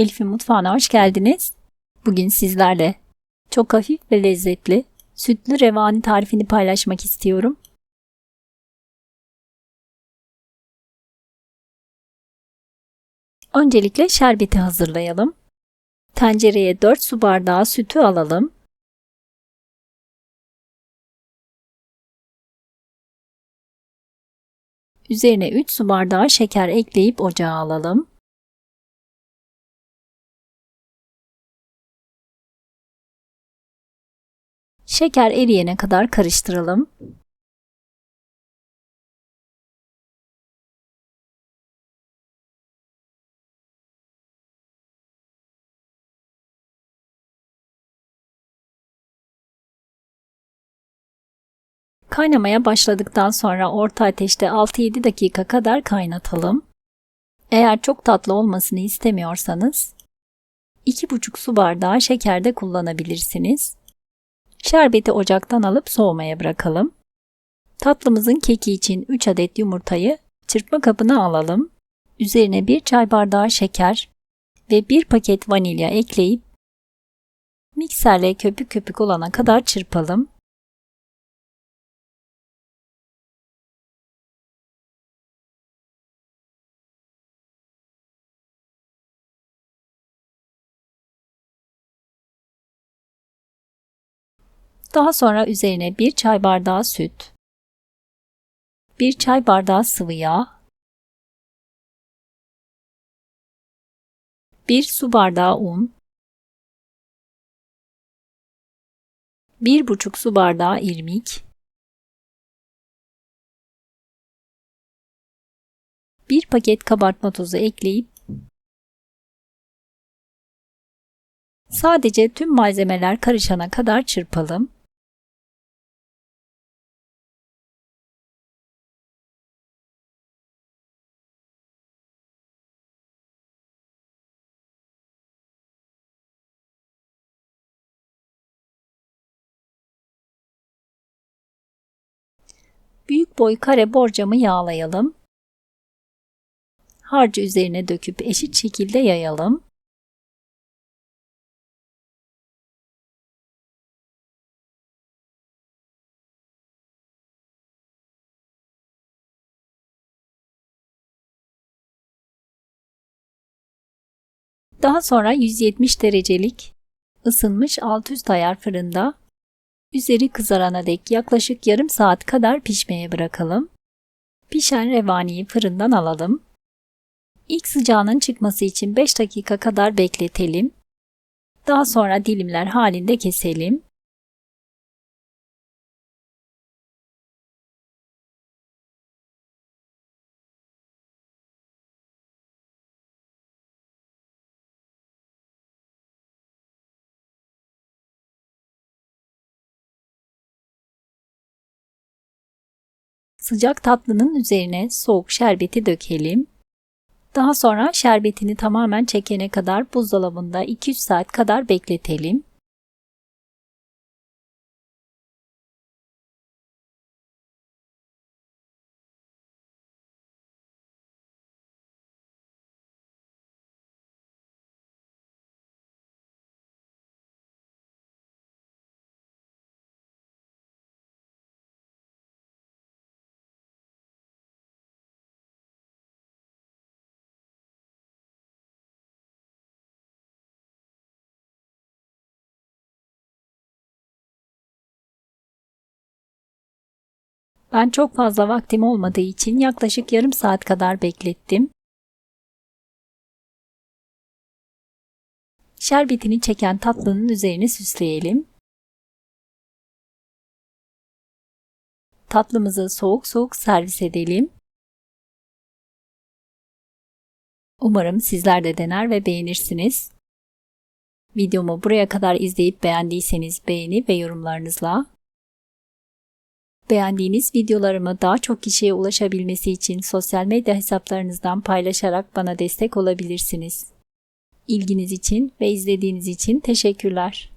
Elif'in mutfağına hoş geldiniz. Bugün sizlerle çok hafif ve lezzetli sütlü revani tarifini paylaşmak istiyorum. Öncelikle şerbeti hazırlayalım. Tencereye 4 su bardağı sütü alalım. Üzerine 3 su bardağı şeker ekleyip ocağa alalım. Şeker eriyene kadar karıştıralım. Kaynamaya başladıktan sonra orta ateşte 6-7 dakika kadar kaynatalım. Eğer çok tatlı olmasını istemiyorsanız 2,5 su bardağı şeker de kullanabilirsiniz. Şerbeti ocaktan alıp soğumaya bırakalım. Tatlımızın keki için 3 adet yumurtayı çırpma kabına alalım. Üzerine 1 çay bardağı şeker ve 1 paket vanilya ekleyip mikserle köpük köpük olana kadar çırpalım. Daha sonra üzerine 1 çay bardağı süt, 1 çay bardağı sıvı yağ, 1 su bardağı un, 1,5 su bardağı irmik, 1 paket kabartma tozu ekleyip sadece tüm malzemeler karışana kadar çırpalım. Büyük boy kare borcamı yağlayalım. Harcı üzerine döküp eşit şekilde yayalım. Daha sonra 170 derecelik ısınmış alt üst ayar fırında üzeri kızarana dek yaklaşık yarım saat kadar pişmeye bırakalım. Pişen revaniyi fırından alalım. İlk sıcağının çıkması için 5 dakika kadar bekletelim. Daha sonra dilimler halinde keselim. Sıcak tatlının üzerine soğuk şerbeti dökelim. Daha sonra şerbetini tamamen çekene kadar buzdolabında 2-3 saat kadar bekletelim. Ben çok fazla vaktim olmadığı için yaklaşık yarım saat kadar beklettim. Şerbetini çeken tatlının üzerine süsleyelim. Tatlımızı soğuk soğuk servis edelim. Umarım sizler de dener ve beğenirsiniz. Videomu buraya kadar izleyip beğendiyseniz beğeni ve yorumlarınızla Beğendiğiniz videolarımı daha çok kişiye ulaşabilmesi için sosyal medya hesaplarınızdan paylaşarak bana destek olabilirsiniz. İlginiz için ve izlediğiniz için teşekkürler.